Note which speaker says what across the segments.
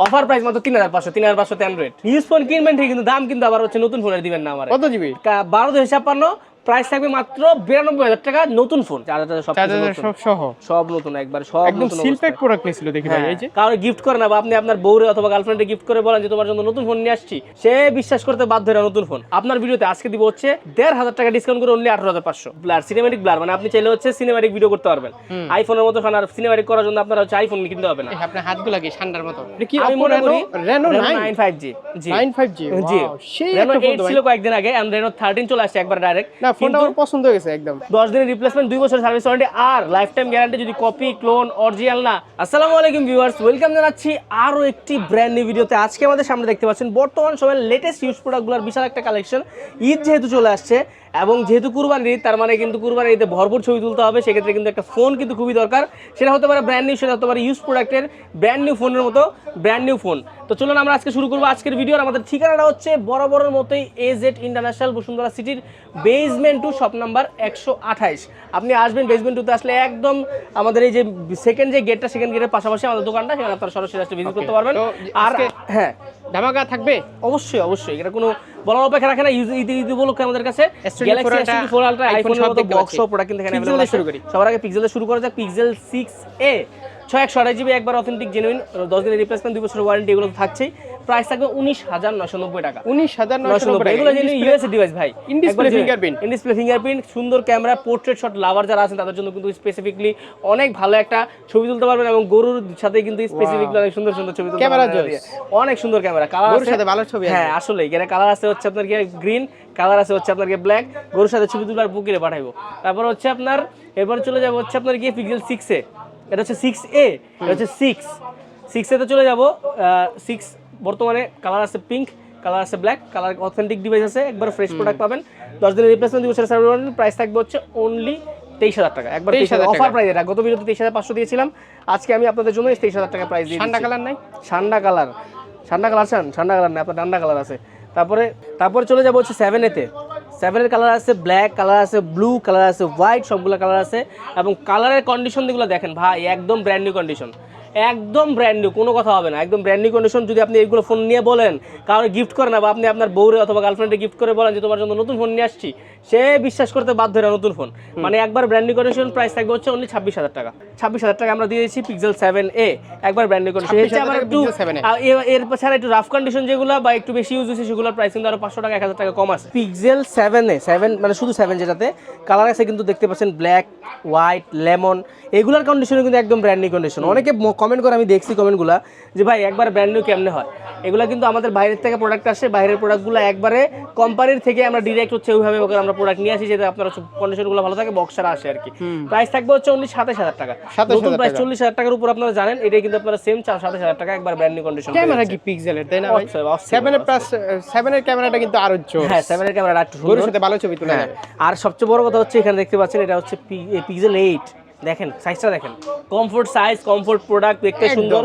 Speaker 1: Offer price মাত্র তিন হাজার পাঁচশো তিন হাজার পাঁচশো অ্যান্ড্রয়েড ইউজ ফোন কিনবেন ঠিক কিন্তু দাম কিন্তু আবার হচ্ছে নতুন ফোনের দিবেন না আমার।
Speaker 2: কত জিবি
Speaker 1: বারো দুই ছাপ্পান্ন প্রাইস থাকবে মাত্র বিরানব্বই হাজার টাকা নতুন ফোন চার্জার সব নতুন।
Speaker 2: সব সহ।
Speaker 1: সব নতুন একবার সব
Speaker 2: একদম
Speaker 1: নতুন
Speaker 2: সিল
Speaker 1: অবস্থায়।
Speaker 2: প্যাক প্রোডাক্ট নিয়েছিল দেখি ভাই এই যে।
Speaker 1: কারও গিফট করে না বা আপনি আপনার বউরে অথবা গার্লফ্রেন্ডে গিফট করে বলেন যে তোমার জন্য নতুন ফোন নিয়ে আসছি সে বিশ্বাস করতে বাধ্য হয় নতুন ফোন আপনার ভিডিওতে আজকে দিব হচ্ছে দেড় হাজার টাকা ডিসকাউন্ট করে অনলি আঠারো হাজার পাঁচশো। ব্লার সিনেমাটিক ব্লার মানে আপনি চাইলে হচ্ছে সিনেমাটিক ভিডিও করতে পারবেন। আইফোনের মতো ফোন আর সিনেমাটিক করার জন্য আপনার হচ্ছে আইফোন কিনতে হবে না।
Speaker 2: আপনার হাতগুলো কি ঠান্ডার মতো? কি
Speaker 1: আমি মনে করি
Speaker 2: Reno
Speaker 1: Reno
Speaker 2: 9
Speaker 1: 9 5G G.
Speaker 2: 95G
Speaker 1: G.
Speaker 2: Phone
Speaker 1: 8 ছিল কয়েকদিন আগে and Reno 13 চলে আসছে একবার ডাইরেক্ট
Speaker 2: না ফোনটা আমার পছন্দ হয়ে গেছে একদম।
Speaker 1: দশ দিনের রিপ্লেসমেন্ট দুই বছর সার্ভিস ওয়ারেন্টি আর লাইফ টাইম গ্যারান্টি যদি কপি ক্লোন অরিজিনাল না। আসসালামু আলাইকুম ভিউয়ার্স ওয়েলকাম জানাচ্ছি আরও একটি ব্র্যান্ড নিউ ভিডিওতে আজকে আমাদের সামনে দেখতে পাচ্ছেন বর্তমান সময়ের লেটেস্ট ইউজ প্রোডাক্টগুলোর বিশাল একটা কালেকশন ঈদ যেহেতু চলে আসছে এবং যেহেতু কুরবানির ঈদ তার মানে কিন্তু কুরবানির ঈদে ভরপুর ছবি তুলতে হবে। সেক্ষেত্রে কিন্তু একটা ফোন কিন্তু খুবই দরকার। সেটা হতে পারে ব্র্যান্ড নিউ সেটা হতে পারে ইউজ প্রোডাক্টের ব্র্যান্ড নিউ ফোনের মতো ব্র্যান্ড নিউ ফোন তো চলুন আমরা আজকে শুরু করব আজকের ভিডিও আমাদের ঠিকানাটা হচ্ছে বড় বড়ের মতোই এ জেড ইন্টারন্যাশনাল বসুন্ধরা সিটির বেসমেন্ট টু শপ নাম্বার একশো আঠাইশ। আপনি আসবেন বেসমেন্ট টুতে আসলে একদম আমাদের এই যে সেকেন্ড যে গেটটা সেকেন্ড গেটের পাশাপাশি আমাদের দোকানটা সেখানে আপনারা সরাসরি আসলে ভিজিট করতে পারবেন। আর হ্যাঁ
Speaker 2: ধামাকা থাকবে
Speaker 1: অবশ্যই অবশ্যই এটা কোনো বলার অপেক্ষা রাখে না ইউজ ঈদ ঈদ উপলক্ষে আমাদের কাছে
Speaker 2: S24
Speaker 1: Galaxy S four Ultra আইফোনের মতো বক্স। প্রোডাক্ট কিন্তু এখানে।
Speaker 2: শুরু করি।
Speaker 1: সবার আগে পিক্সেল শুরু করা যাক পিক্সেল সিক্স এ ছয় একশো আড়াই জিবি একবার অথেন্টিক জেনুইন দশ দিনের রিপ্লেসমেন্ট দুই বছরের ওয়ারেন্টি এগুলো তো থাকছেই প্রাইস থাকবে উনিশ হাজার নশো নব্বই টাকা।
Speaker 2: উনিশ হাজার
Speaker 1: নশো নব্বই এগুলো জেনে ইউএসএ ডিভাইস ভাই।
Speaker 2: In display fingerprint।
Speaker 1: In display fingerprint সুন্দর ক্যামেরা পোর্ট্রেট শট লাভার যারা আছেন তাদের জন্য কিন্তু স্পেসিফিকলি অনেক ভালো একটা ছবি তুলতে পারবেন এবং গরুর সাথে কিন্তু স্পেসিফিকলি অনেক সুন্দর সুন্দর ছবি তুলতে
Speaker 2: Camera
Speaker 1: অনেক সুন্দর ক্যামেরা কালার
Speaker 2: গরুর সাথে ভালো ছবি
Speaker 1: হ্যাঁ আসলে এখানে কালার আছে হচ্ছে আপনার কি গ্রিন কালার আছে হচ্ছে আপনার কি ব্ল্যাক গরুর সাথে ছবি তুলার বুকিরে পাঠাইবো। তারপর হচ্ছে আপনার এরপর চলে যাব হচ্ছে আপনার কি পিক্সেল সিক্সে এটা হচ্ছে সিক্স এ এটা হচ্ছে সিক্স সিক্স এতে চলে যাব সিক্স বর্তমানে কালার আছে পিঙ্ক কালার আছে ব্ল্যাক কালার অথেন্টিক ডিভাইস আছে একবার ফ্রেশ প্রোডাক্ট পাবেন। দশ দিনের রিপ্লেসমেন্ট দুই সার্ভিস প্রাইস থাকবে হচ্ছে অনলি তেইশ হাজার টাকা। একবার তেইশ হাজার অফার প্রাইস এটা। গত ভিডিওতে তেইশ হাজার পাঁচশো দিয়েছিলাম। আজকে আমি আপনাদের জন্য তেইশ হাজার টাকা প্রাইস দিয়ে
Speaker 2: ঠান্ডা কালার নাই?
Speaker 1: ঠান্ডা কালার ঠান্ডা কালার চান? ঠান্ডা কালার না আপনার ঠান্ডা কালার আছে। তারপরে তারপরে চলে যাব হচ্ছে সেভেন এতে। সেভেনের কালার আছে ব্ল্যাক কালার আছে ব্লু কালার আছে হোয়াইট সবগুলো কালার আছে। এবং কালারের কন্ডিশন যেগুলো দেখেন ভাই একদম ব্র্যান্ড নিউ কন্ডিশন একদম ব্র্যান্ড নিউ কোনো কথা হবে না। একদম ব্র্যান্ড নিউ কন্ডিশন যদি আপনি এগুলো ফোন নিয়ে বলেন কারও গিফট করে না বা আপনি আপনার বউরে অথবা গার্লফ্রেন্ডে গিফট করে বলেন যে তোমার জন্য নতুন ফোন নিয়ে আসছি। সে বিশ্বাস করতে বাধ্য হয় নতুন ফোন মানে একবার ব্র্যান্ড নিউ কন্ডিশন প্রাইস থাকবে হচ্ছে অনলি ছাব্বিশ হাজার টাকা। ছাব্বিশ হাজার টাকা আমরা দিয়ে দিয়েছি পিক্সেল সেভেন এ একবার ব্র্যান্ড নিউ কন্ডিশন
Speaker 2: 26,000
Speaker 1: আবার একটু
Speaker 2: Pixel 7a
Speaker 1: আর এ- এর ছাড়া একটু রাফ কন্ডিশন যেগুলো বা একটু বেশি ইউজ হচ্ছে সেগুলোর প্রাইস কিন্তু আরও পাঁচশো টাকা এক হাজার টাকা কম আছে। পিক্সেল সেভেনে সেভেন মানে শুধু সেভেন যেটাতে কালার আছে কিন্তু দেখতে পাচ্ছেন ব্ল্যাক হোয়াইট লেমন এগুলোর কন্ডিশনে কিন্তু একদম ব্র্যান্ড নিউ কন্ডিশন অনেকে কমেন্ট করে আমি দেখছি কমেন্টগুলো যে ভাই একবার ব্র্যান্ড নিউ কেমনে হয়? এগুলো কিন্তু আমাদের বাইরের থেকে প্রোডাক্ট আসে বাইরের প্রোডাক্টগুলো একবারে কোম্পানির থেকে আমরা ডিরেক্ট হচ্ছে ওইভাবে ওকে আমরা প্রোডাক্ট নিয়ে আসি যাতে আপনার কন্ডিশনগুলো ভালো থাকে বক্সার আসে আর কি। প্রাইস থাকবে হচ্ছে অনলি সাতাশ হাজার টাকা। নতুন প্রাইস চল্লিশ হাজার টাকার উপর আপনারা জানেন এটাই কিন্তু আপনারা সেম চার সাতাশ হাজার টাকা একবার ব্র্যান্ড নিউ কন্ডিশন
Speaker 2: ক্যামেরা কি পিক্সেলের তাই না সেভেনের প্লাস সেভেনের ক্যামেরাটা কিন্তু আরও
Speaker 1: হ্যাঁ সেভেনের ক্যামেরা একটু
Speaker 2: গরুর
Speaker 1: সুন্দর
Speaker 2: ভালো ছবি তোলা
Speaker 1: হ্যাঁ। আর সবচেয়ে বড় কথা হচ্ছে এখানে দেখতে পাচ্ছেন এটা হচ্ছে পিক্সেল এইট দেখেন সাইজটা দেখেন। কমফোর্ট সাইজ কমফোর্ট প্রোডাক্ট দেখতে সুন্দর।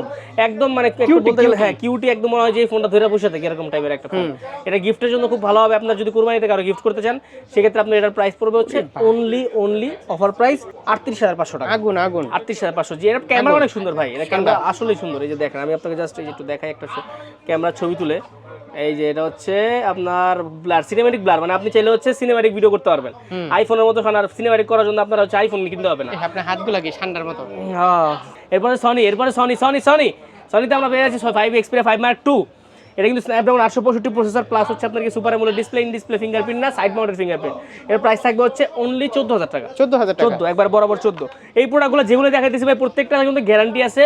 Speaker 1: একদম মানে বলতে গেলে হ্যাঁ কিউটি একদম মনে হয় যে ফোনটা ধরে বসে থাকে এরকম টাইপের একটা ফোন এটা গিফটের জন্য খুব ভালো হবে। আপনার যদি কুরবানিতে কারও গিফট করতে চান সেক্ষেত্রে আপনার এটার প্রাইস পড়বে হচ্ছে অনলি অনলি অফার প্রাইস আটত্রিশ হাজার পাঁচশো টাকা।
Speaker 2: আগুন আগুন।
Speaker 1: আটত্রিশ হাজার পাঁচশো। যে এটা ক্যামেরা অনেক সুন্দর ভাই। এটা ক্যামেরা আসলেই সুন্দর। এই যে দেখেন আমি আপনাকে জাস্ট এই একটু দেখাই একটা ক্যামেরা ছবি তুলে। এই যে এটা হচ্ছে আপনার ব্লার সিনেমেটিক ব্লার মানে আপনি চাইলে হচ্ছে সিনেমেটিক ভিডিও করতে পারবেন। আইফোনের মতো আর সিনেমাটিক করার জন্য আপনার হচ্ছে আইফোন কিনতে হবে না।
Speaker 2: আপনার হাতগুলো কি ঠান্ডার মতো?
Speaker 1: হ্যাঁ। এরপরে সনি এরপরে সনি সনি সনি সনিতে আমরা পেয়ে যাচ্ছি five Xperia five mark two এটা কিন্তু স্ন্যাপড্রাগন আটশো পঁয়ষট্টি প্রসেসর প্লাস হচ্ছে আপনার কি super AMOLED display in display fingerprint না সাইড মাউন্টেড ফিঙ্গারপ্রিন্ট এর প্রাইস থাকবে হচ্ছে অনলি চোদ্দ হাজার টাকা।
Speaker 2: চোদ্দ হাজার
Speaker 1: চোদ্দ একবার বরাবর চোদ্দ। এই প্রোডাক্টগুলো যেগুলো দেখাইতেছি ভাই প্রত্যেকটা কিন্তু গ্যারান্টি আছে।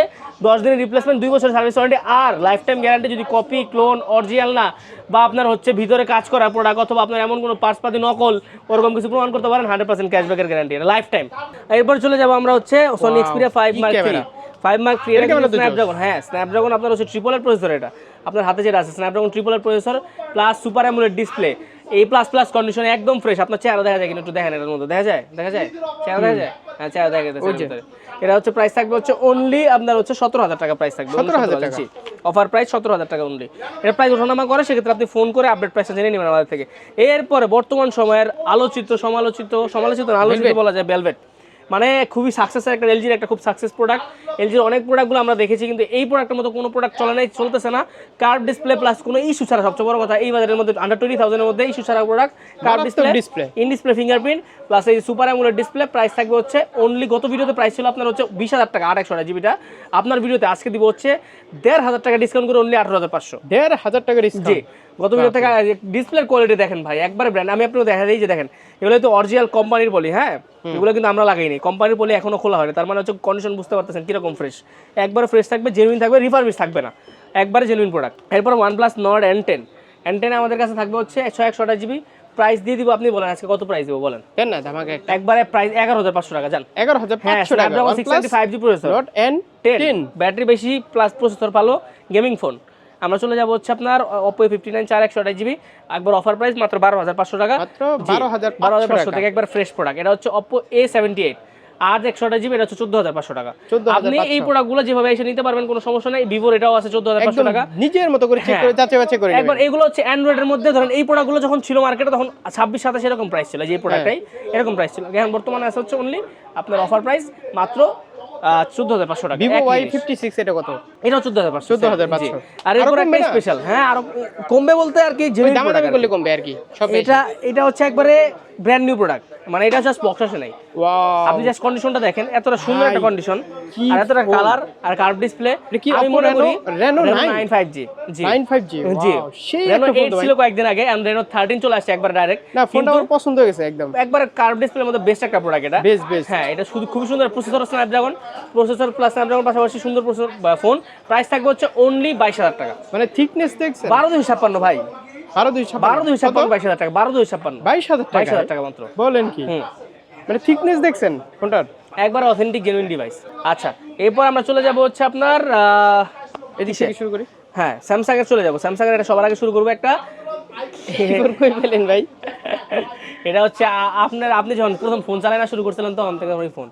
Speaker 1: দশ দিনের রিপ্লেসমেন্ট দুই বছর সার্ভিস ওয়ারেন্টি আর লাইফ টাইম গ্যারান্টি যদি কপি ক্লোন অরিজিনাল না বা আপনার হচ্ছে ভিতরে কাজ করা প্রোডাক্ট অথবা আপনার এমন কোনো পার্স পার্সপাতি নকল ওরকম কিছু প্রমাণ করতে পারেন হান্ড্রেড পার্সেন্ট ক্যাশব্যাকের গ্যারান্টি লাইফ টাইম এরপর চলে যাব আমরা হচ্ছে Sony Xperia five mark? Five mark three এটা। স্ন্যাপড্রাগন হ্যাঁ স্ন্যাপড্রাগন আপনার হচ্ছে ট্রিপলের প্রসেসর এটা। আপনার হাতে যেটা আছে Snapdragon ট্রিপলের processor plus super AMOLED display এই প্লাস প্লাস কন্ডিশনে একদম ফ্রেশ আপনার চেহারা দেখা যায় কিনা একটু দেখেন এটার মধ্যে। দেখা যায়? দেখা যায়? চেহারা দেখা যায়? হ্যাঁ চেহারা দেখা যাচ্ছে এটা হচ্ছে প্রাইস থাকবে হচ্ছে অনলি আপনার হচ্ছে সতেরো হাজার টাকা প্রাইস থাকবে।
Speaker 2: 17,000 টাকা।
Speaker 1: অফার প্রাইস সতেরো হাজার টাকা অনলি এর প্রাইস ওঠানামা করে সেক্ষেত্রে আপনি ফোন করে আপডেট প্রাইসটা জেনে নেবেন আমাদের থেকে। এরপরে বর্তমান সময়ের আলোচিত সমালোচিত সমালোচিত আলোচিত বলা যায় বেলভেট মানে খুবই সাকসেস একটা এলজির একটা খুব সাকসেস প্রোডাক্ট এলজির অনেক প্রোডাক্টগুলো আমরা দেখেছি কিন্তু এই প্রোডাক্টের মতো কোনো প্রোডাক্ট চলে নাই চলতেছে না। কার্ভ ডিসপ্লে প্লাস কোনো ইস্যু ছাড়া সবচেয়ে বড় কথা এই বাজারের মধ্যে আন্ডার টোয়েন্টি থাউজেন্ডের মধ্যে ইস্যু ছাড়া প্রোডাক্ট কার্ভ
Speaker 2: মারাত্মক
Speaker 1: display in display fingerprint plus এই সুপার অ্যামুলেট ডিসপ্লে প্রাইস থাকবে হচ্ছে অনলি গত ভিডিওতে প্রাইস ছিল আপনার হচ্ছে বিশ হাজার টাকা আট একশো জিবিটা আপনার ভিডিওতে আজকে দিব হচ্ছে দেড় হাজার টাকা ডিসকাউন্ট করে অনলি আঠারো হাজার পাঁচশো।
Speaker 2: দেড় হাজার টাকা ডিসকাউন্ট
Speaker 1: গত ভিডিও থেকে ডিসপ্লের কোয়ালিটি দেখেন ভাই একবারে ব্র্যান্ড আমি আপনাকে দেখা দিই যে দেখেন এগুলো তো অরিজিনাল কোম্পানির বলি হ্যাঁ? এগুলো কিন্তু আমরা লাগাইনি কোম্পানির বলি এখনও খোলা হয়নি তার মানে হচ্ছে কন্ডিশন বুঝতে পারতেছেন কীরকম ফ্রেশ একবার ফ্রেশ থাকবে জেনুইন থাকবে রিফার্বিশ থাকবে না। একবারে জেনুইন প্রোডাক্ট এরপর OnePlus Nord N ten N ten আমাদের কাছে থাকবে হচ্ছে একশো একশো জিবি প্রাইস দিয়ে দিব আপনি বলেন আজকে কত প্রাইস দেবো বলেন।
Speaker 2: দেন না ধামাকা একটা।
Speaker 1: একবারে প্রাইস এগারো হাজার পাঁচশো টাকা জান।
Speaker 2: এগারো হাজার
Speaker 1: হ্যাঁ
Speaker 2: পাঁচশো টাকা
Speaker 1: six seventy five G processor battery বেশি প্লাস প্রসেসর ভালো গেমিং ফোন আমরা চলে যাব হচ্ছে আপনার অপো ফিফটি নাইন চার একশো আঠাশ জিবি একবার অফার প্রাইস মাত্র বারো হাজার পাঁচশো টাকা।
Speaker 2: বারো হাজার
Speaker 1: বারো হাজার
Speaker 2: পাঁচশো টাকা।
Speaker 1: একবার ফ্রেশ প্রোডাক্ট এটা হচ্ছে অপো এ সেভেন্টি এইট আর একশো আঠাশ জিবি এটা হচ্ছে চোদ্দ হাজার পাঁচশো টাকা। আপনি এই প্রোডাক্টগুলো যেভাবে এসে নিতে পারবেন কোনো সমস্যা নেই। ভিভোর এটাও আছে চোদ্দ হাজার পাঁচশো টাকা।
Speaker 2: নিজের মতো করে চেক
Speaker 1: হ্যাঁ।
Speaker 2: করে যাচাই বাছাই করে
Speaker 1: একবার এগুলো হচ্ছে অ্যান্ড্রয়েডের মধ্যে ধরেন এই প্রোডাক্টগুলো যখন ছিল মার্কেটে তখন ছাব্বিশ সাতাশ এরকম প্রাইস ছিল। যে প্রোডাক্টটাই
Speaker 2: হ্যাঁ।
Speaker 1: এরকম প্রাইস ছিল। এখন বর্তমানে আছে হচ্ছে অনলি আপনার অফার প্রাইস মাত্র চোদ্দ হাজার পাঁচশো টাকা।
Speaker 2: ভিভো ওয়াই ফিফটি সিক্স এটা কত?
Speaker 1: এটাও চোদ্দ হাজার পাঁচশো
Speaker 2: 14,500
Speaker 1: আর এরপর
Speaker 2: কমবে
Speaker 1: একটা স্পেশাল হ্যাঁ আরও কমবে বলতে আর কি
Speaker 2: ওই দামাদামি করলে কমবে আর কি সব
Speaker 1: এটা এটা হচ্ছে একবারে ব্র্যান্ড নিউ প্রোডাক্ট মানে এটা জাস্ট বক্স আসে নাই। আপনি জাস্ট কন্ডিশনটা দেখেন এতটা সুন্দর একটা কন্ডিশন আর এতটা কালার আর কার্ভ ডিসপ্লে
Speaker 2: কি
Speaker 1: আমি
Speaker 2: Oppo
Speaker 1: মনে
Speaker 2: Reno-
Speaker 1: করি
Speaker 2: Reno 9?
Speaker 1: 9 5G G.
Speaker 2: 95G
Speaker 1: জি।
Speaker 2: সেই
Speaker 1: রেনো 8 ছিল কয়েকদিন আগে এন্ড 13 চলে আসছে একবার ডাইরেক্ট
Speaker 2: না ফোনটা আমার পছন্দ হয়ে গেছে একদম।
Speaker 1: একবার কার্ভ ডিসপ্লের মধ্যে বেস্ট একটা প্রোডাক্ট এটা।
Speaker 2: বেশ
Speaker 1: হ্যাঁ এটা শুধু খুবই সুন্দর processor Snapdragon processor plus Snapdragon পাশাপাশি সুন্দর প্রসেসর ফোন প্রাইস থাকবে হচ্ছে অনলি বাইশ হাজার টাকা।
Speaker 2: মানে থিকনেস দেখছেন?
Speaker 1: বারো দুই ছাপ্পান্ন ভাই।
Speaker 2: বারো দুই
Speaker 1: বারো দুই ছাপ্পান্ন বাইশ হাজার টাকা বারো দুই ছাপ্পান্ন।
Speaker 2: বাইশ হাজার
Speaker 1: বাইশ
Speaker 2: টাকা
Speaker 1: হাজার টাকা মাত্র।
Speaker 2: বলেন কি? মানে থিকনেস দেখছেন ফোনটার?
Speaker 1: একবার অথেন্টিক জেনুইন ডিভাইস আচ্ছা এরপর আমরা চলে যাব হচ্ছে আপনার
Speaker 2: এদিক থেকে শুরু করি।
Speaker 1: হ্যাঁ স্যামসাং এর চলে যাব। স্যামসাং এর এটা সবার আগে শুরু করব একটা।
Speaker 2: ভাই?
Speaker 1: এটা হচ্ছে আপনার আপনি যখন প্রথম ফোন চালানো শুরু করছিলেন তখন থেকে ওই phone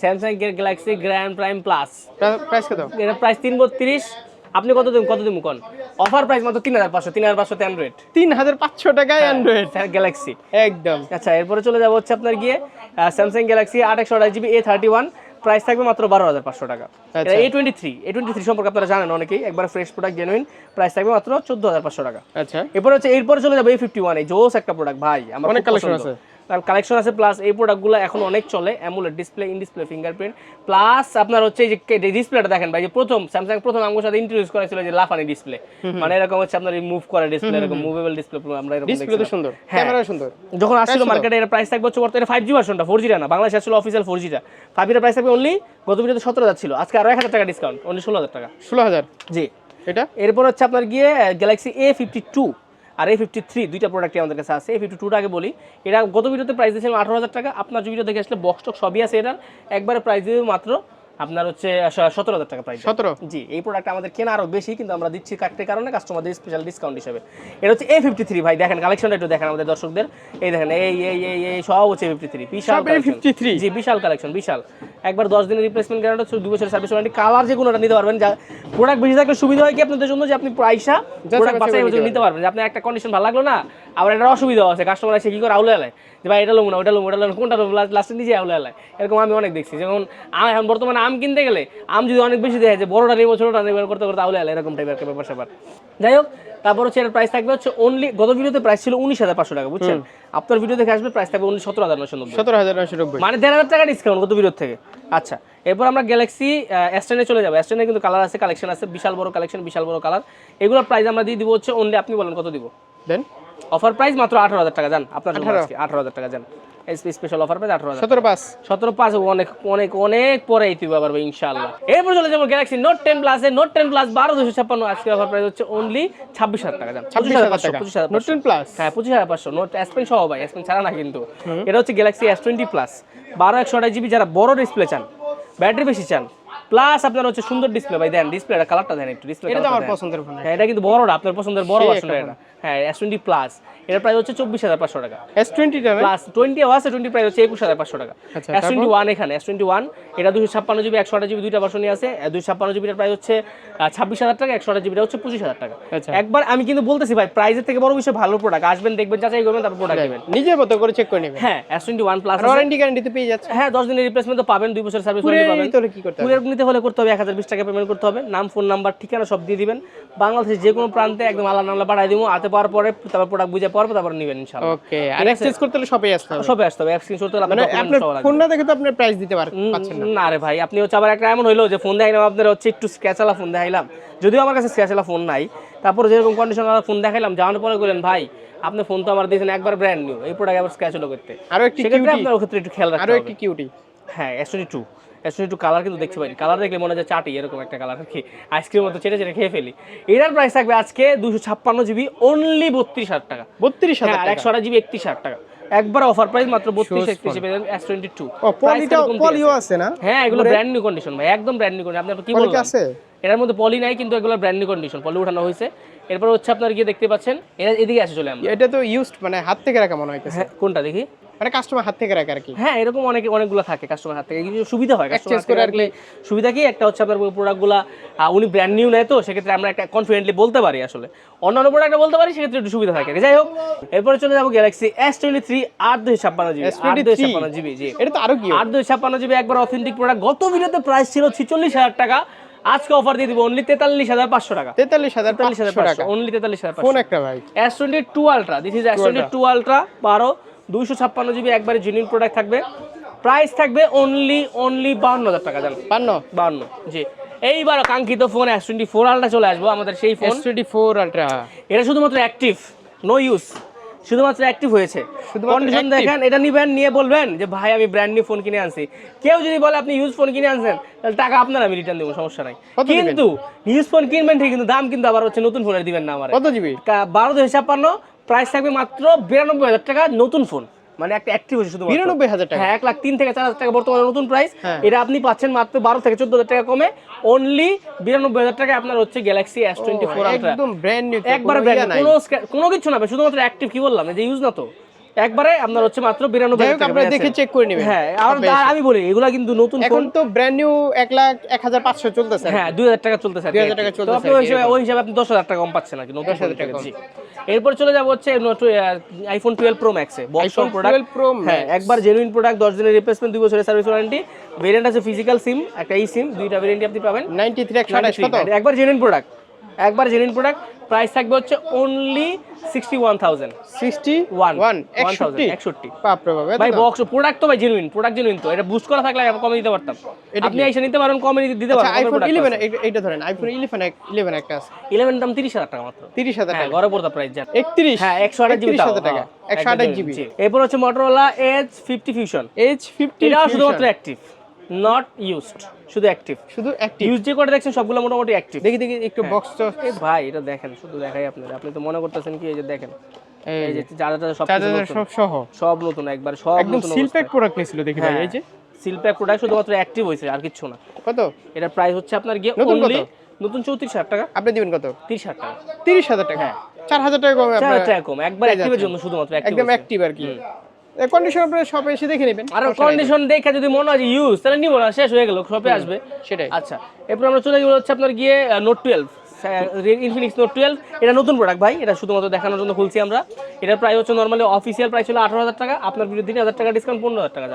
Speaker 1: Samsung Galaxy Grand Prime plus
Speaker 2: price কত?
Speaker 1: এটা প্রাইস তিন বত্রিশ। আপনি কত দিন কত দিন কোন অফার প্রাইস মাত্র তিন হাজার পাঁচশো তিন হাজার পাঁচশো অ্যান্ড্রয়েড
Speaker 2: তিন হাজার পাঁচশো টাকায় অ্যান্ড্রয়েড
Speaker 1: গ্যালাক্সি
Speaker 2: একদম।
Speaker 1: আচ্ছা এরপরে চলে যাব হচ্ছে আপনার গিয়ে স্যামসাং গ্যালাক্সি আট একশো আঠাশ GB A thirty one price থাকবে মাত্র বারো হাজার পাঁচশো টাকা। A twenty three A twenty three সম্পর্কে আপনারা জানেন অনেকেই। একবার ফ্রেশ প্রোডাক্ট জেনুইন প্রাইস থাকবে মাত্র চোদ্দ হাজার পাঁচশো টাকা।
Speaker 2: আচ্ছা।
Speaker 1: এরপর হচ্ছে এরপরে চলে যাবে এই ফিফটি ওয়ান এই জোস একটা প্রোডাক্ট ভাই আমার
Speaker 2: অনেক
Speaker 1: পছন্দ।
Speaker 2: আছে।
Speaker 1: কালেকশন আছে প্লাস এই প্রোডাক্টগুলো এখন অনেক চলে AMOLED display in display fingerprint plus আপনার হচ্ছে এই যে ডিসপ্লেটা দেখেন ভাই যে প্রথম স্যামসাং প্রথম আমার সাথে ইন্ট্রোডিউস করেছিল যে লাফানি ডিসপ্লে মানে এরকম হচ্ছে আপনার মুভ করে ডিসপ্লে এরকম মুভেবল ডিসপ্লে আমরা এরকম
Speaker 2: ডিসপ্লে তো সুন্দর। ক্যামেরা সুন্দর।
Speaker 1: যখন আসছিল
Speaker 2: ছিল?
Speaker 1: মার্কেটে এর প্রাইস থাকবে হচ্ছে বর্তমানে ফাইভ জি ভার্সনটা ফোর জিটা না বাংলাদেশ আসলে অফিসিয়াল ফোর জিটা ফাইভ জিটা প্রাইস থাকবে অনলি গত ভিডিওতে সতেরো হাজার ছিল আজকে আরও এক হাজার টাকা ডিসকাউন্ট অনলি ষোলো হাজার টাকা।
Speaker 2: ষোলো হাজার?
Speaker 1: জি।
Speaker 2: এটা?
Speaker 1: এরপর হচ্ছে আপনার গিয়ে গ্যালাক্সি এ ফিফটি টু আর এ ফিফটি থ্রি দুইটা প্রোডাক্টই আমাদের কাছে আছে। এ ফিফটি টুটা আগে বলি। এটা গত ভিডিওতে প্রাইস দিয়েছিলাম আঠারো হাজার টাকা। আপনার ভিডিও দেখে আসলে বক্স টক সবই আছে এটার। একবারে প্রাইস দিবে মাত্র আপনার হচ্ছে সতেরো হাজার টাকা প্রাইস
Speaker 2: সতেরো?
Speaker 1: জি এই প্রোডাক্ট আমাদের কেনা আরও বেশি কিন্তু আমরা দিচ্ছি কাটতে কারণে কাস্টমারদের স্পেশাল ডিসকাউন্ট হিসেবে। এটা হচ্ছে এ ফিফটি থ্রি ভাই দেখেন কালেকশনটা একটু দেখেন আমাদের দর্শকদের। এই দেখেন এই এই এই এই সব হচ্ছে ফিফটি থ্রি বিশাল
Speaker 2: সব A53
Speaker 1: জি বিশাল কালেকশন বিশাল। একবার দশ দিনের রিপ্লেসমেন্ট গ্যারান্টি হচ্ছে দু বছরের সার্ভিস ওয়ারেন্টি কালার যে কোনোটা নিতে পারবেন যা প্রোডাক্ট বেশি থাকলে সুবিধা হয় কি আপনাদের জন্য যে আপনি প্রোডাক্ট
Speaker 2: বাছাই করে
Speaker 1: নিতে পারবেন। যে আপনার একটা কন্ডিশন ভালো লাগল না আবার একটা অসুবিধা আছে। কাস্টমার এসে কি করে আউলে আলায়? যে ভাই এটা লোক না ওটা লোক ওটা লোক কোনটা লোক লাস্টে নিজে আউলে আলায়। এরকম আমি অনেক দেখছি। যেমন আম- এখন বর্তমানে আম কিনতে গেলে আম যদি অনেক বেশি দেয় যে বড়টা নেব ছোটটা নেব করতে করতে আউলে আলায় এরকম টাইপের একটা ব্যাপার স্যাপার যাই হোক তারপর হচ্ছে এর প্রাইস থাকবে হচ্ছে অনলি গত ভিডিওতে প্রাইস ছিল উনিশ হাজার পাঁচশো টাকা বুঝছেন? আপনার ভিডিও দেখে আসবে প্রাইস থাকবে অনলি সতেরো হাজার নশো নব্বই।
Speaker 2: সতেরো হাজার নয়শো নব্বই।
Speaker 1: মানে দেড় হাজার টাকা ডিসকাউন্ট গত ভিডিওর থেকে। আচ্ছা এরপর আমরা গ্যালাক্সি এস্টেনে চলে যাব। এস্টেনে কিন্তু কালার আছে কালেকশন আছে বিশাল বড় কালেকশন বিশাল বড় কালার এগুলোর প্রাইস আমরা দিয়ে দিব হচ্ছে অনলি আপনি বলেন কত দিব?
Speaker 2: দেন
Speaker 1: অফার প্রাইস মাত্র আঠারো হাজার টাকা যান আপনার আঠারো। হাজার টাকা যান স্পেশাল অফার প্রাইস আঠারো
Speaker 2: সতেরো পাঁচ।
Speaker 1: সতেরো পাঁচ অনেক অনেক অনেক পরে তুই আবার ইনশাল্লাহ এরপর চলে যাব Galaxy Note ten plus Note ten plus বারো দুশো ছাপ্পান্ন আজকে অফার প্রাইস হচ্ছে অনলি ছাব্বিশ হাজার টাকা।
Speaker 2: ছাব্বিশ হাজার
Speaker 1: পাঁচশো, পঁচিশ হাজার
Speaker 2: নোট টেন প্লাস
Speaker 1: হ্যাঁ পঁচিশ হাজার পাঁচশো। নোট এস সহ ভাই এস ছাড়া না কিন্তু। এটা হচ্ছে গ্যালাক্সি এস টোয়েন্টি প্লাস বারো একশো আঠাশ জিবি যারা বড় ডিসপ্লে চান ব্যাটারি বেশি চান প্লাস আপনার হচ্ছে সুন্দর ডিসপ্লে ভাই দেন ডিসপ্লেটা কালারটা দেন একটু ডিসপ্লে
Speaker 2: এটা আমার পছন্দের ফোন
Speaker 1: হ্যাঁ এটা কিন্তু বড়টা আপনার পছন্দের বড়
Speaker 2: সেই
Speaker 1: ভার্সন এটা। হ্যাঁ এস টোয়েন্টি প্লাস এটার প্রাইস হচ্ছে চব্বিশ হাজার পাঁচশো টাকা।
Speaker 2: এস টোয়েন্টিটা
Speaker 1: প্লাস টোয়েন্টি আছে টোয়েন্টি প্রাইস হচ্ছে একুশ হাজার পাঁচশো টাকা। এস টোয়েন্টি ওয়ান এখানে এস টোয়েন্টি ওয়ান এটা দুশো ছাপ্পান্ন জিবি একশো আঠাশ জিবি দুইটা ভার্সনই আছে। দুশো ছাপ্পান্ন জিবিটার প্রাইস হচ্ছে ছাব্বিশ হাজার টাকা একশো আঠাশ জিবিটা হচ্ছে পঁচিশ হাজার টাকা।
Speaker 2: আচ্ছা।
Speaker 1: একবার আমি কিন্তু বলতেছি ভাই প্রাইসের থেকে বড় বিষয় ভালো প্রোডাক্ট আসবেন দেখবেন যাচাই করবেন তারপর প্রোডাক্ট নেবেন।
Speaker 2: নিজের মতো করে চেক করে নেবেন।
Speaker 1: হ্যাঁ S twenty one plus
Speaker 2: warranty guarantee পেয়ে যাচ্ছে
Speaker 1: হ্যাঁ দশ দিনের রিপ্লেসমেন্ট তো পাবেন দুই বছর সার্ভিস পাবেন।
Speaker 2: কি করতে হবে?
Speaker 1: পুরের নিতে হলে করতে হবে এক হাজার বিশ টাকা পেমেন্ট করতে হবে। নাম ফোন নাম্বার ঠিকানা সব দিয়ে দিবেন। বাংলাদেশের যে কোনো প্রান্তে একদম আলাদা নামলা পাঠাই দিব। হাতে পাওয়ার পরে তারপর প্রোডাক্ট বুঝে তারপর ইনশাআল্লাহ।
Speaker 2: ওকে আর এক্সচেঞ্জ করতে হলে আসতে হবে।
Speaker 1: আসতে হবে। এক্সচেঞ্জ করতে হলে আপনার মানে
Speaker 2: ফোন না দেখে তো আপনি প্রাইস দিতে পারছেন না।
Speaker 1: ভাই আপনি হচ্ছে আবার একটা এমন হইল যে ফোন দেখাইলাম আপনার হচ্ছে একটু স্ক্যাচালা ফোন দেখাইলাম। যদিও আমার কাছে স্ক্যাচালা ফোন নাই তারপর যেরকম কন্ডিশন ফোন দেখাইলাম যাওয়ার পরে বললেন ভাই আপনি ফোন তো আমার দিয়েছেন একবার ব্র্যান্ড নিউ এই প্রোডাক্ট আবার স্ক্যাচ হলো করতে।
Speaker 2: আরও একটি কিউটি
Speaker 1: আপনার ক্ষেত্রে একটু খেয়াল রাখতে আরও
Speaker 2: একটি কিউটি
Speaker 1: হ্যাঁ S22 একটু কালার কিন্তু পাই কালার দেখলে মনে হয় চাটি এরকম একটা কালার আর কি মতো চেটে চেটে খেয়ে ফেলি। এটার প্রাইস থাকবে আজকে দুশো ছাপ্পান্ন জিবি অনলি বত্রিশ হাজার টাকা।
Speaker 2: বত্রিশ হাজার হ্যাঁ,
Speaker 1: একশো জিবি একত্রিশ হাজার টাকা। একবার অফার প্রাইস মাত্র
Speaker 2: 32
Speaker 1: একত্রিশ এস টোয়েন্টি টু
Speaker 2: পলিও আছে। না?
Speaker 1: হ্যাঁ এগুলো ব্র্যান্ড নিউ কন্ডিশন ভাই একদম ব্র্যান্ড নিউ কন্ডিশন আপনার কি বলবেন এটার মধ্যে পলি নাই কিন্তু এগুলো ব্র্যান্ড নিউ কন্ডিশন পলি উঠানো হয়েছে। এরপর হচ্ছে আপনার গিয়ে দেখতে পাচ্ছেন এটা এদিকে আসে চলে আমরা।
Speaker 2: এটা তো ইউজড মানে হাত থেকে রাখা মনে হয়
Speaker 1: হ্যাঁ, কোনটা দেখি?
Speaker 2: মানে কাস্টমার হাত থেকে রাখে আর কি।
Speaker 1: হ্যাঁ এরকম অনেক অনেকগুলো থাকে কাস্টমার হাত থেকে। কিছু সুবিধা হয়
Speaker 2: Exchange
Speaker 1: করে রাখলে সুবিধা কি? একটা হচ্ছে আপনার প্রোডাক্টগুলো উনি ব্র্যান্ড নিউ নেয় তো সেক্ষেত্রে আমরা একটা কনফিডেন্টলি বলতে পারি আসলে। অন্যান্য প্রোডাক্ট বলতে পারি সেক্ষেত্রে একটু সুবিধা থাকে। যাই হোক এরপরে চলে যাব গ্যালাক্সি এস টোয়েন্টি থ্রি আট দুই ছাপ্পান্ন জিবি আট দুই ছাপ্পান্ন জিবি জি।
Speaker 2: এটা তো আরও কি
Speaker 1: আট দুই ছাপ্পান্ন জিবি একবার অথেন্টিক প্রোডাক্ট গত ভিডিওতে প্রাইস ছিল ছিচল্লিশ হাজার টাকা। আজকে অফার দিয়ে দিব অনলি তেতাল্লিশ হাজার পাঁচশো টাকা।
Speaker 2: তেতাল্লিশ হাজার
Speaker 1: তেতাল্লিশ হাজার
Speaker 2: টাকা
Speaker 1: অনলি তেতাল্লিশ হাজার
Speaker 2: ফোন একটা ভাই।
Speaker 1: S twenty two ultra this is S twenty two ultra বারো। দুইশো ছাপ্পান্ন জিবি একবারে জেনুইন প্রোডাক্ট থাকবে। প্রাইস থাকবে অনলি অনলি বাউন্ন হাজার টাকা জান
Speaker 2: পান্ন
Speaker 1: বাউন্ন জি। এইবার কাঙ্ক্ষিত phone S twenty four ultra চলে আসব আমাদের সেই ফোন
Speaker 2: টোয়েন্টি ফোর আলট্রা
Speaker 1: এটা শুধুমাত্র অ্যাক্টিভ নো ইউজ শুধুমাত্র অ্যাক্টিভ হয়েছে।
Speaker 2: শুধুমাত্র
Speaker 1: কন্ডিশন দেখেন এটা নিবেন নিয়ে বলবেন যে ভাই আমি ব্র্যান্ড নিউ ফোন কিনে আনছি। কেউ যদি বলে আপনি ইউজ ফোন কিনে আনছেন তাহলে টাকা আপনার আমি রিটার্ন দেবো সমস্যা নাই। কিন্তু ইউজ ফোন কিনবেন ঠিক কিন্তু দাম কিন্তু আবার হচ্ছে নতুন ফোনের দিবেন না আমার।
Speaker 2: কত জিবি?
Speaker 1: বারো দুই ছাপ্পান্ন প্রাইস থাকবে মাত্র বিরানব্বই হাজার টাকা নতুন ফোন। মানে একটা অ্যাক্টিভ হচ্ছে শুধু
Speaker 2: বিরানব্বই হাজার টাকা?
Speaker 1: হ্যাঁ এক লাখ তিন থেকে চার হাজার টাকা বর্তমানে নতুন প্রাইস
Speaker 2: হ্যাঁ।
Speaker 1: এটা আপনি পাচ্ছেন মাত্র বারো থেকে চোদ্দ হাজার টাকা কমে। অনলি বিরানব্বই হাজার টাকা আপনার হচ্ছে গ্যালাক্সি এস টোয়েন্টি ফোর
Speaker 2: একদম ব্র্যান্ড নিউ
Speaker 1: একবার কোনো কোনো কিছু না শুধুমাত্র অ্যাক্টিভ কি বললাম? যে ইউজ না তো। একবারে আপনার হচ্ছে মাত্র বিরানব্বই হাজার
Speaker 2: আপনারা দেখে চেক করে নেবেন।
Speaker 1: হ্যাঁ আর আমি বলি এগুলা কিন্তু নতুন
Speaker 2: এখন তো ব্র্যান্ড নিউ এক লাখ এক হাজার পাঁচশো চলতেছে
Speaker 1: হ্যাঁ দুই হাজার টাকা চলতেছে কি।
Speaker 2: 2000 টাকা চলতেছে
Speaker 1: আপনি ওই হিসাবে ওই হিসাবে আপনি দশ হাজার টাকা কম পাচ্ছেন আর কি নতুন
Speaker 2: 10,000 টাকা
Speaker 1: জি। এরপর চলে যাব হচ্ছে আইফোন টুয়েলভ প্রো ম্যাক্সে বক্স প্রোডাক্ট
Speaker 2: 12 Pro
Speaker 1: হ্যাঁ একবার জেনুইন প্রোডাক্ট দশ দিনের রিপ্লেসমেন্ট দুই বছরের সার্ভিস ওয়ারেন্টি ভেরিয়েন্ট আছে ফিজিক্যাল সিম একটা ই সিম দুইটা ভেরিয়েন্ট আপনি পাবেন।
Speaker 2: নাইনটি থ্রি একশো
Speaker 1: একবার জেনুইন প্রোডাক্ট একবার জেনুইন প্রোডাক্ট প্রাইস থাকবে হচ্ছে only sixty one thousand
Speaker 2: sixty
Speaker 1: one
Speaker 2: one একষট্টি।
Speaker 1: ভাই বক্স প্রোডাক্ট তো ভাই জেনুইন প্রোডাক্ট জেনুইন তো। এটা বুস্ট করা থাকলে আমি কমে দিতে পারতাম। আপনি এসে নিতে পারেন কমে দিতে পারেন
Speaker 2: আইফোন ইলেভেন এইটা ধরেন আইফোন ইলেভেন ইলেভেন একটা আছে।
Speaker 1: ইলেভেন দাম তিরিশ হাজার টাকা মাত্র।
Speaker 2: তিরিশ হাজার
Speaker 1: হ্যাঁ
Speaker 2: টাকা।
Speaker 1: ঘরে পড়তা প্রাইস জান
Speaker 2: একত্রিশ?
Speaker 1: হ্যাঁ একশো আঠাশ জিবি
Speaker 2: হাজার টাকা। একশো আঠাশ জিবি।
Speaker 1: এরপর হচ্ছে Motorola fifty fusion
Speaker 2: H fifty
Speaker 1: শুধুমাত্র অ্যাক্টিভ নট ইউজড শুধু অ্যাক্টিভ
Speaker 2: শুধু একটি
Speaker 1: ইউজ যে করে দেখছেন সবগুলো মোটামুটি অ্যাক্টিভ
Speaker 2: দেখি দেখি একটু বক্স তো
Speaker 1: এ ভাই এটা দেখেন শুধু দেখাই আপনার আপনি তো মনে করতেছেন কি এই যে দেখেন এই যে চার্জার সব।
Speaker 2: সব সহ।
Speaker 1: সব নতুন একবার সব
Speaker 2: একদম সিল। প্যাক প্রোডাক্ট নিয়েছিল দেখি ভাই এই যে।
Speaker 1: সিলপ্যাক প্রোডাক্ট শুধুমাত্র অ্যাক্টিভ হয়েছে আর কিছু না।
Speaker 2: কত?
Speaker 1: এটার প্রাইস হচ্ছে আপনার গিয়ে
Speaker 2: নতুন কত?
Speaker 1: নতুন চৌত্রিশ হাজার টাকা।
Speaker 2: আপনি দিবেন কত?
Speaker 1: তিরিশ হাজার টাকা।
Speaker 2: তিরিশ হাজার টাকা। চার হাজার টাকা কমে
Speaker 1: চার হাজার টাকা কম। একবার অ্যাক্টিভের জন্য শুধুমাত্র
Speaker 2: একদম। অ্যাক্টিভ আর কি। কন্ডিশন আপনারা শপে এসে দেখে নেবেন।
Speaker 1: আর কন্ডিশন দেখে যদি মনে হয় ইউজ তাহলে নিব না শেষ হয়ে গেল শপে আসবে।
Speaker 2: সেটাই।
Speaker 1: আচ্ছা এরপর আমরা চলে গেলো হচ্ছে আপনার গিয়ে Note twelve Infinix Note twelve এটা নতুন প্রোডাক্ট ভাই এটা শুধুমাত্র দেখানোর জন্য খুলছি আমরা। এটার প্রাইস হচ্ছে নর্মালি অফিসিয়াল প্রাইস ছিল আঠারো হাজার টাকা আপনার বিরুদ্ধে তিন হাজার টাকা ডিসকাউন্ট পনেরো হাজার টাকা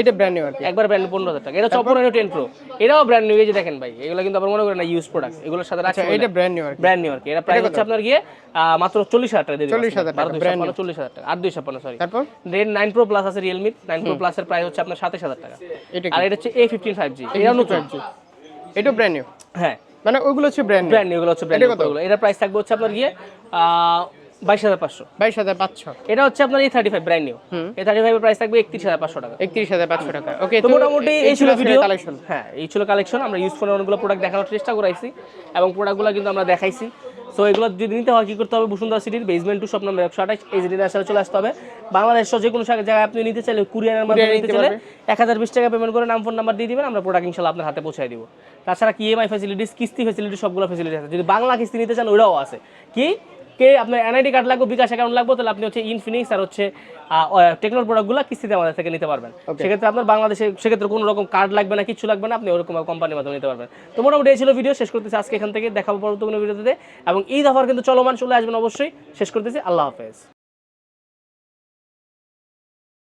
Speaker 2: এটা ব্র্যান্ড নিউ আর কি।
Speaker 1: একবার ব্র্যান্ড পনেরো হাজার টাকা। এটা অপর টেন প্রো এটাও ব্র্যান্ড নিউ এই যে দেখেন ভাই এগুলো কিন্তু আবার মনে করেন না ইউজ প্রোডাক্ট এগুলোর সাথে
Speaker 2: আচ্ছা এটা ব্র্যান্ড নিউ
Speaker 1: ব্র্যান্ড নিউ আর কি এটা প্রাইস হচ্ছে আপনার গিয়ে মাত্র চল্লিশ হাজার টাকা দিয়ে
Speaker 2: 40,000 টাকা,
Speaker 1: চল্লিশ হাজার টাকা আর দুই ছাপ্পান্ন সরি
Speaker 2: তারপর?
Speaker 1: রেড নাইন প্রো প্লাস আছে রিয়েলমি নাইন প্রো প্লাসের প্রাইস হচ্ছে আপনার সাতাশ হাজার টাকা। আর এটা হচ্ছে এ ফিফটিন ফাইভ জি এটাও নতুন।
Speaker 2: এটা ব্র্যান্ড নিউ
Speaker 1: হ্যাঁ।
Speaker 2: মানে ওগুলো হচ্ছে ব্র্যান্ড
Speaker 1: ব্র্যান্ড এগুলো হচ্ছে ব্র্যান্ড ওগুলো। এটা প্রাইস থাকবে হচ্ছে আপনার গিয়ে বাইশ হাজার পাঁচশো।
Speaker 2: বাইশ হাজার পাঁচশো।
Speaker 1: এটা হচ্ছে আপনার এই থার্টি ফাইভ ব্র্যান্ড নিউ এই থার্টি ফাইভের প্রাইস থাকবে একত্রিশ হাজার পাঁচশো টাকা।
Speaker 2: একত্রিশ হাজার পাঁচশো টাকা। ওকে
Speaker 1: তো মোটামুটি এই ছিল ভিডিও
Speaker 2: কালেকশন
Speaker 1: হ্যাঁ এই ছিল কালেকশন আমরা ইউজ ফোনের অনেকগুলো প্রোডাক্ট দেখানোর চেষ্টা করাইছি এবং প্রোডাক্টগুলো কিন্তু আমরা দেখাইছি। সো এগুলো যদি নিতে হয় কি করতে হবে? বসুন্ধরা সিটির বেসমেন্ট টু শপ নাম্বার একশো আঠাশ এই জিনিস আসলে চলে আসতে হবে। বাংলাদেশ যে কোনো জায়গায় আপনি নিতে চাইলে কুরিয়ারের মাধ্যমে নিতে চাইলে এক হাজার বিশ টাকা পেমেন্ট করে নাম ফোন নাম্বার দিয়ে দিবেন আমরা প্রোডাক্ট ইনশাল্লাহ আপনার হাতে পৌঁছায় দিব। তাছাড়া কি এমআই ফ্যাসিলিটিস কিস্তি ফ্যাসিলিটি সবগুলো ফেসিলিটি আছে। যদি বাংলা কিস্তি নিতে চান ওরাও আছে। কি? কে আপনার এনআইডি কার্ড লাগবে বিকাশ অ্যাকাউন্ট লাগবে তাহলে আপনি হচ্ছে ইনফিনিক্স আর হচ্ছে টেকনোর প্রোডাক্টগুলো কিস্তিতে আমাদের থেকে নিতে পারবেন। সেক্ষেত্রে আপনার বাংলাদেশে সেক্ষেত্রে কোনো রকম কার্ড লাগবে না কিছু লাগবে না আপনি ওরকম কোম্পানির মাধ্যমে নিতে পারবেন। তো মোটামুটি এই ছিল ভিডিও শেষ করতেছি আজকে এখান থেকে দেখাবো পরবর্তী কোনো ভিডিওতে এবং এই দফার কিন্তু চলমান চলে আসবেন অবশ্যই। শেষ করতেছি আল্লাহ হাফেজ।